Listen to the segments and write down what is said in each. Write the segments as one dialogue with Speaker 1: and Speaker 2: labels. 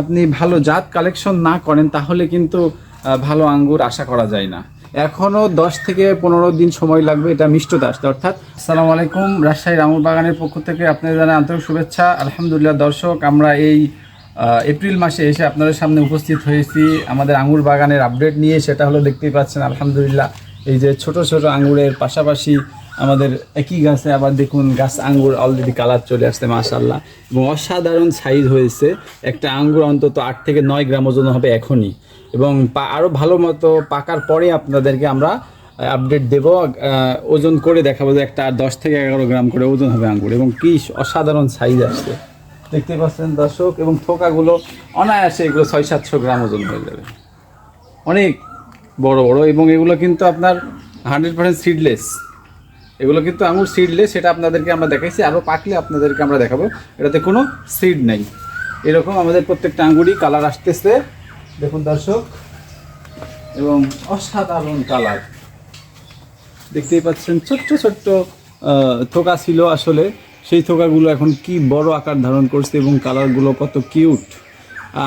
Speaker 1: আপনি ভালো জাত কালেকশন না করেন, তাহলে কিন্তু ভালো আঙ্গুর আশা করা যায় না। এখনও দশ থেকে পনেরো দিন সময় লাগবে এটা মিষ্টতা আসতে, অর্থাৎ আসসালামু আলাইকুম রাজশাহীর আঙুর বাগানের পক্ষ থেকে আপনাদের জানাই আন্তরিক শুভেচ্ছা। আলহামদুলিল্লাহ দর্শক, আমরা এই এপ্রিল মাসে এসে আপনাদের সামনে উপস্থিত হয়েছি। আমাদের আঙুর বাগানের আপডেট নিয়ে সেটা হলো দেখতেই পাচ্ছেন, আলহামদুলিল্লাহ। এই যে ছোট ছোট আঙুরের পাশাপাশি আমাদের একই গাছে আবার দেখুন গাছ আঙ্গুর অলরেডি কালার চলে আসছে মাশাল্লাহ এবং অসাধারণ সাইজ হয়েছে। একটা আঙ্গুর অন্তত আট থেকে নয় গ্রাম ওজন হবে এখনই। এবং পা- আরও ভালো মতো পাকার পরে আপনাদেরকে আমরা আপডেট দেব। ওজন করে দেখাবো যে একটা দশ থেকে এগারো গ্রাম করে ওজন হবে আঙ্গুর। এবং কি অসাধারণ সাইজ আসছে। দেখতে পাচ্ছেন দর্শক, এবং থোকাগুলো অনায়াসে এগুলো ছয় সাতশো গ্রাম ওজন হয়ে যাবে। অনেক বড় বড়, এবং এগুলো কিন্তু আপনার হান্ড্রেড পার্সেন্ট সিডলেস এগুলো কিন্তু আঙুর সিডলেস সেটা আপনাদেরকে আমরা দেখাইছি আরও পাকলে আপনাদেরকে আমরা দেখাবো। এটাতে কোনো সিড নেই। এরকম আমাদের প্রত্যেকটা আঙ্গুরই কালার আসতেছে। দেখুন দর্শক, এবং অসাধারণ কালার দেখতেই পাচ্ছেন, ছোট্ট ছোট্ট থোকা ছিল আসলে। সেই থোকাগুলো এখন কি বড় আকার ধারণ করছে এবং কালারগুলো কত কিউট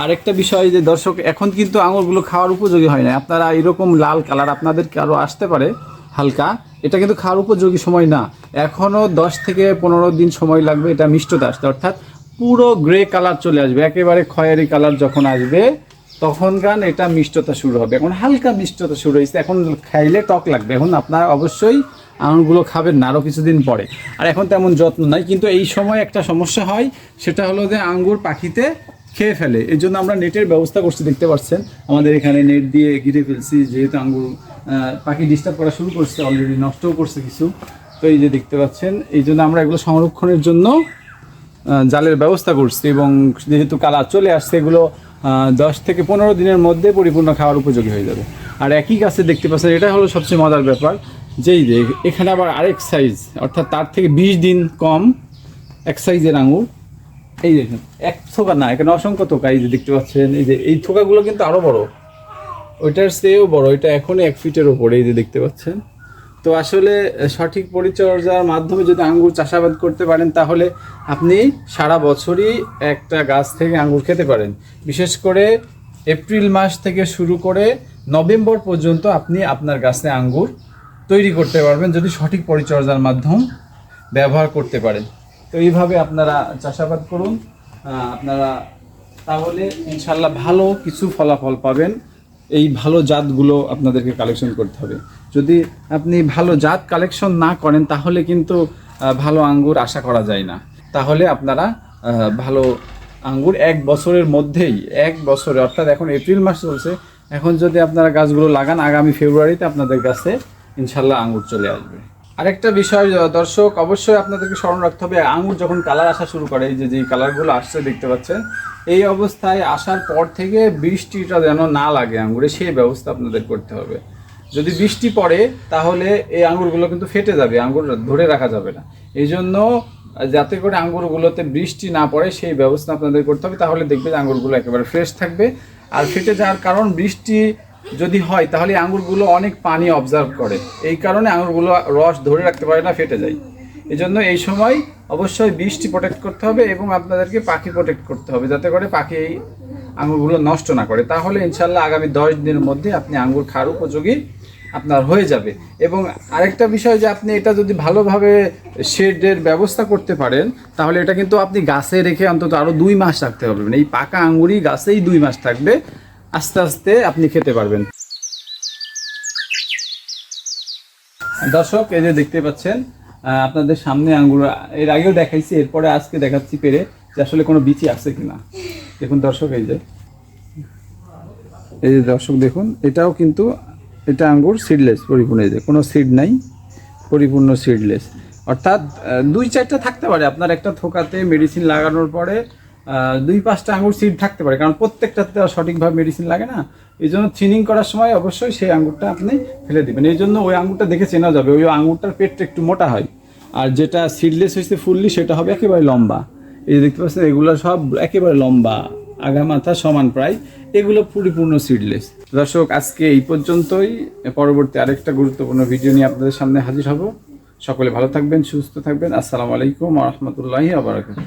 Speaker 1: আরেকটা বিষয় যে দর্শক, এখন কিন্তু আঙুরগুলো খাওয়ার উপযোগী হয় না আপনারা এরকম লাল কালার আপনাদেরকে আরও আসতে পারে, হালকা। এটা কিন্তু খাওয়ার উপযোগী সময় না। এখনও দশ থেকে পনেরো দিন সময় লাগবে এটা মিষ্টতা আসতে। অর্থাৎ পুরো গ্রে কালার চলে আসবে। একেবারে খয়েরি কালার যখন আসবে তখন গান এটা মিষ্টতা শুরু হবে। এখন হালকা মিষ্টতা শুরু হয়েছে। এখন খাইলে টক লাগবে। এখন আপনারা অবশ্যই আঙুরগুলো খাবেন না আরও কিছুদিন পরে। আর এখন তেমন যত্ন নাই। কিন্তু এই সময় একটা সমস্যা হয়, সেটা হলো যে আঙ্গুর পাখিতে খেয়ে ফেলে। এই জন্য আমরা নেটের ব্যবস্থা করছি। দেখতে পাচ্ছেন, আমাদের এখানে নেট দিয়ে ঘিরে ফেলছি, যেহেতু আঙ্গুর পাখি ডিস্টার্ব করা শুরু করছে অলরেডি নষ্টও করছে কিছু। তো এই যে দেখতে পাচ্ছেন, এই জন্য আমরা এগুলো সংরক্ষণের জন্য জালের ব্যবস্থা করছি এবং যেহেতু কালার চলে আসছে, এগুলো দশ থেকে পনেরো দিনের মধ্যে পরিপূর্ণ খাওয়ার উপযোগী হয়ে যাবে। আর একই গাছে দেখতে পাচ্ছেন, এটা হলো সবচেয়ে মজার ব্যাপার যেই যে এখানে আবার আরেক সাইজ অর্থাৎ তার থেকে বিশ দিন কম এক সাইজের আঙুর। এই দেখুন, এক থোকা না, এখানে অসংখ্য থোকা, এই যে দেখতে পাচ্ছেন, এই যে এই থোকাগুলো কিন্তু আরও বড়। ওইটার চেয়েও বড়, ওইটা এখনই এক ফিটের ওপরে এই যে দেখতে পাচ্ছেন। তো আসলে সঠিক পরিচর্যার মাধ্যমে যদি আঙ্গুর চাষাবাদ করতে পারেন, তাহলে আপনি সারা বছরই একটা গাছ থেকে আঙ্গুর খেতে পারেন। বিশেষ করে এপ্রিল মাস থেকে শুরু করে নভেম্বর পর্যন্ত আপনি আপনার গাছে আঙ্গুর তৈরি করতে পারবেন, যদি সঠিক পরিচর্যার মাধ্যম ব্যবহার করতে পারেন। তো এইভাবে আপনারা চাষাবাদ করুন। আপনারা তাহলে ইনশাল্লাহ ভালো কিছু ফলাফল পাবেন। এই ভালো জাতগুলো আপনাদেরকে কালেকশন করতে হবে। যদি আপনি ভালো জাত কালেকশন না করেন, তাহলে কিন্তু ভালো আঙ্গুর আশা করা যায় না। তাহলে আপনারা ভালো আঙ্গুর এক বছরের মধ্যেই, এক বছরে, অর্থাৎ এখন এপ্রিল মাস চলছে, এখন যদি আপনারা গাছগুলো লাগান, আগামী ফেব্রুয়ারিতে আপনাদের কাছে ইনশাল্লাহ আঙ্গুর চলে আসবে। আরেকটা বিষয় দর্শক, অবশ্যই আপনাদেরকে স্মরণ রাখতে হবে আঙুর যখন কালার আসা শুরু করে, এই যে যে কালারগুলো আসছে দেখতে পাচ্ছেন এই অবস্থায় আসার পর থেকে বৃষ্টিটা যেন না লাগে আঙুরে সেই ব্যবস্থা আপনাদের করতে হবে। যদি বৃষ্টি পড়ে, তাহলে এই আঙুরগুলো কিন্তু ফেটে যাবে আঙুর ধরে রাখা যাবে না। এই জন্য, যাতে করে আঙুরগুলোতে বৃষ্টি না পড়ে, সেই ব্যবস্থা আপনাদের করতে হবে। তাহলে দেখবে যে আঙুরগুলো একেবারে ফ্রেশ থাকবে। আর ফেটে যাওয়ার কারণ, বৃষ্টি যদি হয়, তাহলে আঙুরগুলো অনেক পানি অবজার্ভ করে। এই কারণে আঙুরগুলো রস ধরে রাখতে পারে না, ফেটে যায়। এই জন্য এই সময় অবশ্যই বৃষ্টি প্রোটেক্ট করতে হবে এবং আপনাদেরকে পাখি প্রোটেক্ট করতে হবে, যাতে করে পাখি এই আঙুরগুলো নষ্ট না করে। তাহলে ইনশাল্লাহ আগামী দশ দিনের মধ্যে আপনি আঙুর খাওয়ার উপযোগী আপনার হয়ে যাবে। এবং আরেকটা বিষয় যে আপনি এটা যদি ভালোভাবে শেডের ব্যবস্থা করতে পারেন, তাহলে এটা কিন্তু আপনি গাছে রেখে অন্তত আরও দুই মাস রাখতে পারবেন। এই পাকা আঙুরই গাছেই দুই মাস থাকবে, আস্তে আস্তে আপনি খেতে পারবেন। দর্শক, এই যে দেখতে পাচ্ছেন আপনাদের সামনে আঙ্গুর, এর আগেও দেখাইছি, এরপরে আজকে দেখাচ্ছি পেরে যে আসলে কোনো বিচি আছে কিনা। দেখুন দর্শক, এই যে। এই যে দর্শক, দেখুন, এটাও কিন্তু, এটা আঙ্গুর সিডলেস পরিপূর্ণ, এই যে, কোনো সিড নাই, পরিপূর্ণ সিডলেস অর্থাৎ দুই চারটা থাকতে পারে। আপনার একটা থোকাতে মেডিসিন লাগানোর পরে দুই পাঁচটা আঙুর সিড থাকতে পারে, কারণ প্রত্যেকটাতে সঠিকভাবে মেডিসিন লাগে না। এই জন্য থিনিং করার সময় অবশ্যই সেই আঙুরটা আপনি ফেলে দিবেন। এই জন্য ওই আঙুরটা দেখে চেনা যাবে, ওই আঙুরটার পেটটা একটু মোটা হয়। আর যেটা সিডলেস হয়েছে ফুললি, সেটা হবে একেবারে লম্বা। এই যে দেখতে পাচ্ছেন, এগুলো সব একেবারে লম্বা আগা মাথা সমান প্রায়। এগুলো পরিপূর্ণ সিডলেস দর্শক, আজকে এই পর্যন্তই। পরবর্তী আরেকটা গুরুত্বপূর্ণ ভিডিও নিয়ে আপনাদের সামনে হাজির হব। সকলে ভালো থাকবেন, সুস্থ থাকবেন। আসসালামু আলাইকুম রহমতুল্লাহি আবরাকাত